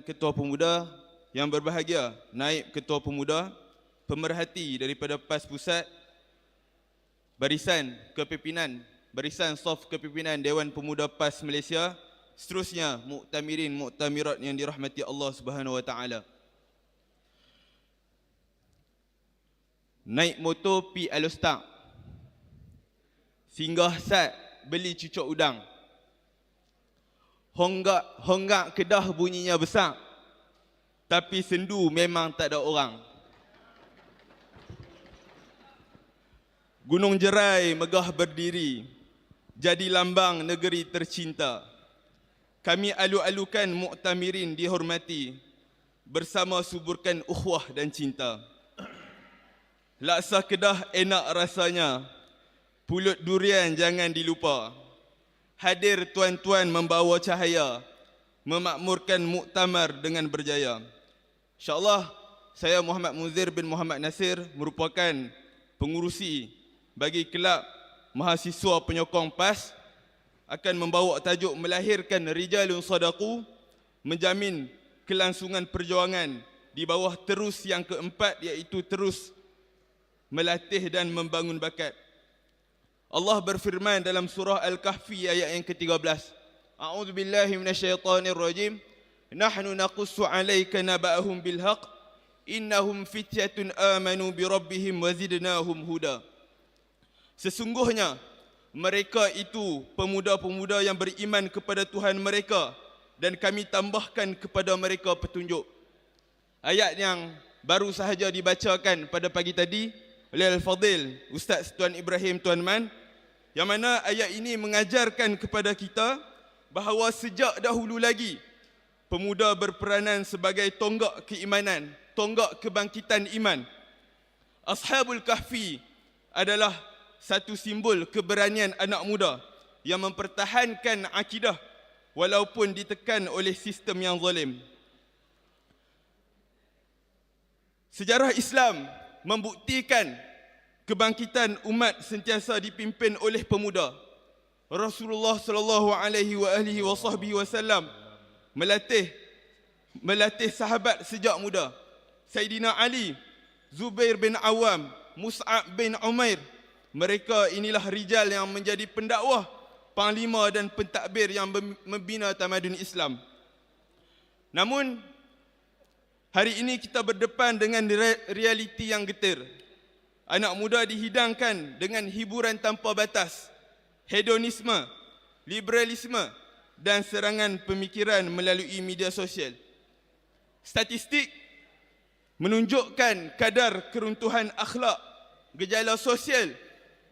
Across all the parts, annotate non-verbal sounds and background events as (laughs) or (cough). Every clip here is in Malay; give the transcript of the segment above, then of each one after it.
Ketua Pemuda yang berbahagia, Naib Ketua Pemuda, pemerhati daripada PAS Pusat, Barisan Kepimpinan, Barisan Soft Kepimpinan Dewan Pemuda PAS Malaysia, seterusnya muktamirin muktamirat yang dirahmati Allah Subhanahu Wa Taala. Naik motor pi Alostak. Singgah sat beli cucuk udang. Honggak honggak kedah bunyinya besar. Tapi sendu memang tak ada orang. Gunung Jerai megah berdiri. Jadi lambang negeri tercinta. Kami alu-alukan muktamirin dihormati. Bersama suburkan ukhuwah dan cinta. Laksa kedah enak rasanya. Pulut durian jangan dilupa. Hadir tuan-tuan membawa cahaya. Memakmurkan muktamar dengan berjaya. InsyaAllah saya Muhammad Muzir bin Muhammad Nasir merupakan pengurusi bagi kelab mahasiswa penyokong PAS akan membawa tajuk melahirkan rijalun sadaku menjamin kelangsungan perjuangan di bawah terus yang keempat iaitu terus melatih dan membangun bakat. Allah berfirman dalam surah Al-Kahfi ayat yang ke-13. A'udzu billahi minasyaitonir rajim. Nahnu naqussu 'alaika naba'ahum bil haqq. Innahum fityatun amanu bi rabbihim wa zidnahum huda. Sesungguhnya mereka itu pemuda-pemuda yang beriman kepada Tuhan mereka dan kami tambahkan kepada mereka petunjuk. Ayat yang baru sahaja dibacakan pada pagi tadi oleh Al-Fadil Ustaz Tuan Ibrahim Tuan Man yang mana ayat ini mengajarkan kepada kita bahawa sejak dahulu lagi pemuda berperanan sebagai tonggak keimanan, tonggak kebangkitan iman. Ashabul Kahfi adalah satu simbol keberanian anak muda yang mempertahankan akidah walaupun ditekan oleh sistem yang zalim. Sejarah Islam membuktikan kebangkitan umat sentiasa dipimpin oleh pemuda. Rasulullah sallallahu alaihi wa alihi wasallam melatih melatih sahabat sejak muda. Sayyidina Ali, Zubair bin Awam, Mus'ab bin Umair. Mereka inilah rijal yang menjadi pendakwah, panglima dan pentadbir yang membina tamadun Islam. Namun hari ini kita berdepan dengan realiti yang getir. Anak muda dihidangkan dengan hiburan tanpa batas, hedonisme, liberalisme dan serangan pemikiran melalui media sosial. Statistik menunjukkan kadar keruntuhan akhlak, gejala sosial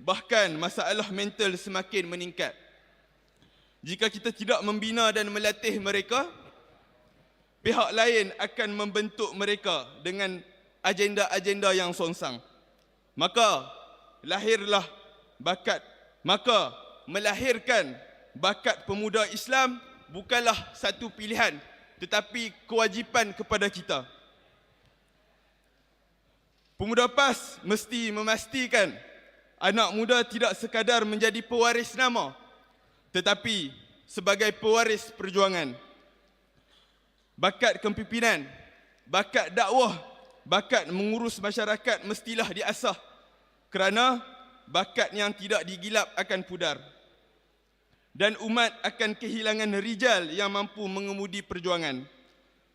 bahkan masalah mental semakin meningkat. Jika kita tidak membina dan melatih mereka, pihak lain akan membentuk mereka dengan agenda-agenda yang songsang maka lahirlah bakat. Maka melahirkan bakat pemuda Islam bukanlah satu pilihan tetapi kewajipan kepada kita. Pemuda PAS mesti memastikan anak muda tidak sekadar menjadi pewaris nama tetapi sebagai pewaris perjuangan. Bakat kepimpinan bakat dakwah bakat mengurus masyarakat mestilah diasah kerana bakat yang tidak digilap akan pudar dan umat akan kehilangan rijal yang mampu mengemudi perjuangan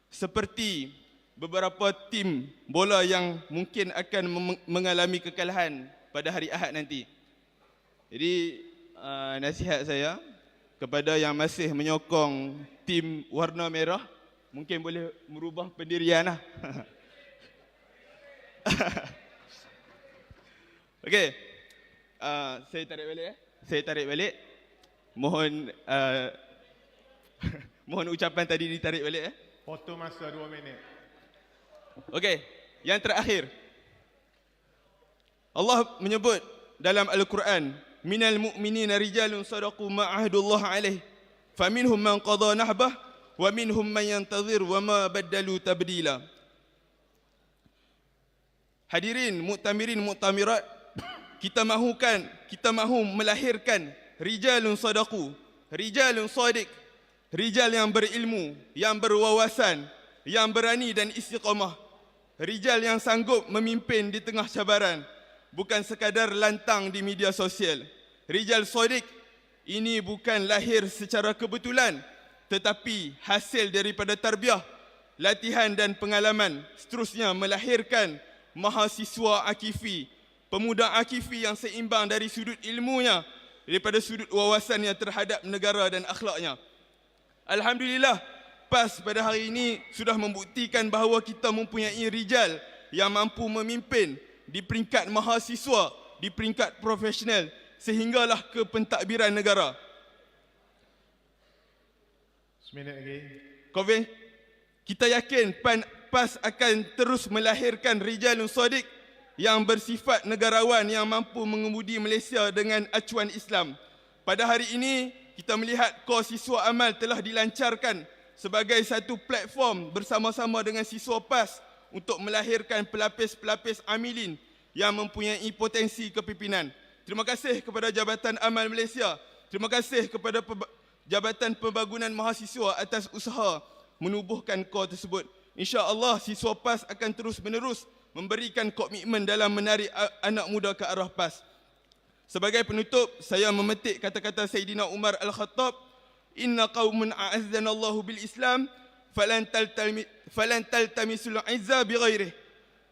seperti beberapa tim bola yang mungkin akan mengalami kekalahan pada hari Ahad nanti. Jadi uh, nasihat saya kepada yang masih menyokong tim warna merah mungkin boleh merubah pendirian lah. (laughs) (laughs) Okey. Uh, saya tarik balik eh. Saya tarik balik. Mohon uh, (laughs) mohon ucapan tadi ditarik balik eh. Foto masa 2 minit. Okey. Yang terakhir. Allah menyebut dalam Al-Quran, "Minal mu'minina rijalun sadaqu ma ahdullah alaih, faminhum man qada nahbah wa minhum man yantazir wa ma badalu tabdila." Hadirin muktamirin muktamirat kita mahukan kita mahu melahirkan rijalun sadaku rijalun sadiq rijal yang berilmu yang berwawasan yang berani dan istiqamah. Rijal yang sanggup memimpin di tengah cabaran, bukan sekadar lantang di media sosial. Rijal sodik ini bukan lahir secara kebetulan, tetapi hasil daripada tarbiyah, latihan dan pengalaman. Seterusnya melahirkan mahasiswa Akifi, pemuda Akifi yang seimbang dari sudut ilmunya, daripada sudut wawasannya terhadap negara dan akhlaknya. Alhamdulillah, PAS pada hari ini sudah membuktikan bahawa kita mempunyai rijal yang mampu memimpin di peringkat mahasiswa, di peringkat profesional sehinggalah ke pentadbiran negara. Seminit lagi. Covid, kita yakin PAN PAS akan terus melahirkan rijalun sodik yang bersifat negarawan yang mampu mengemudi Malaysia dengan acuan Islam. Pada hari ini, kita melihat kos siswa amal telah dilancarkan sebagai satu platform bersama-sama dengan siswa PAS untuk melahirkan pelapis-pelapis amilin yang mempunyai potensi kepimpinan. Terima kasih kepada Jabatan Amal Malaysia. Terima kasih kepada Jabatan Pembangunan Mahasiswa atas usaha menubuhkan kor tersebut. InsyaAllah siswa PAS akan terus menerus memberikan komitmen dalam menarik anak muda ke arah PAS. Sebagai penutup, saya memetik kata-kata Sayyidina Umar Al-Khattab, "Inna qaumun a'azzana Allahu bil Islam, falan taltami falan taltamisul 'izza bighairihi."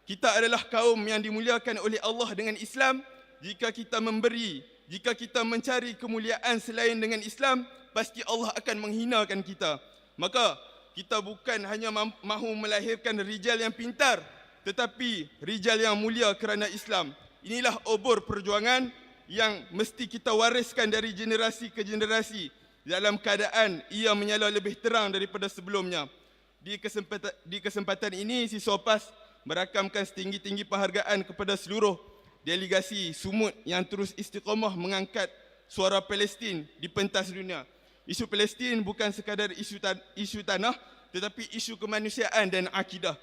Kita adalah kaum yang dimuliakan oleh Allah dengan Islam. Jika kita memberi, jika kita mencari kemuliaan selain dengan Islam, pasti Allah akan menghinakan kita. Maka kita bukan hanya mahu melahirkan rijal yang pintar, tetapi rijal yang mulia kerana Islam. Inilah obor perjuangan yang mesti kita wariskan dari generasi ke generasi dalam keadaan ia menyala lebih terang daripada sebelumnya. Di kesempatan, di kesempatan ini, siswa PAS merakamkan setinggi-tinggi penghargaan kepada seluruh delegasi sumut yang terus istiqamah mengangkat suara Palestin di pentas dunia. Isu Palestin bukan sekadar isu, tan- isu tanah tetapi isu kemanusiaan dan akidah.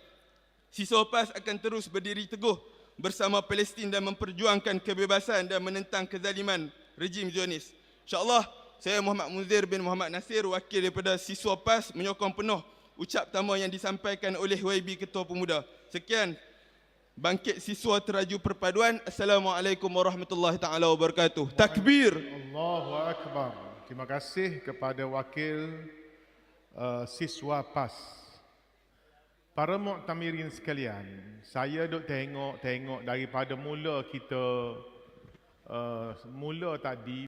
Siswa PAS akan terus berdiri teguh bersama Palestin dan memperjuangkan kebebasan dan menentang kezaliman rejim Zionis. InsyaAllah, saya Muhammad Munzir bin Muhammad Nasir, wakil daripada siswa PAS menyokong penuh ucap tama yang disampaikan oleh YB Ketua Pemuda. Sekian, bangkit siswa teraju perpaduan. Assalamualaikum warahmatullahi taala wabarakatuh. Takbir. Allahu Akbar. Terima kasih kepada wakil uh, siswa PAS. Para muktamirin sekalian, saya duk tengok-tengok daripada mula kita uh, mula tadi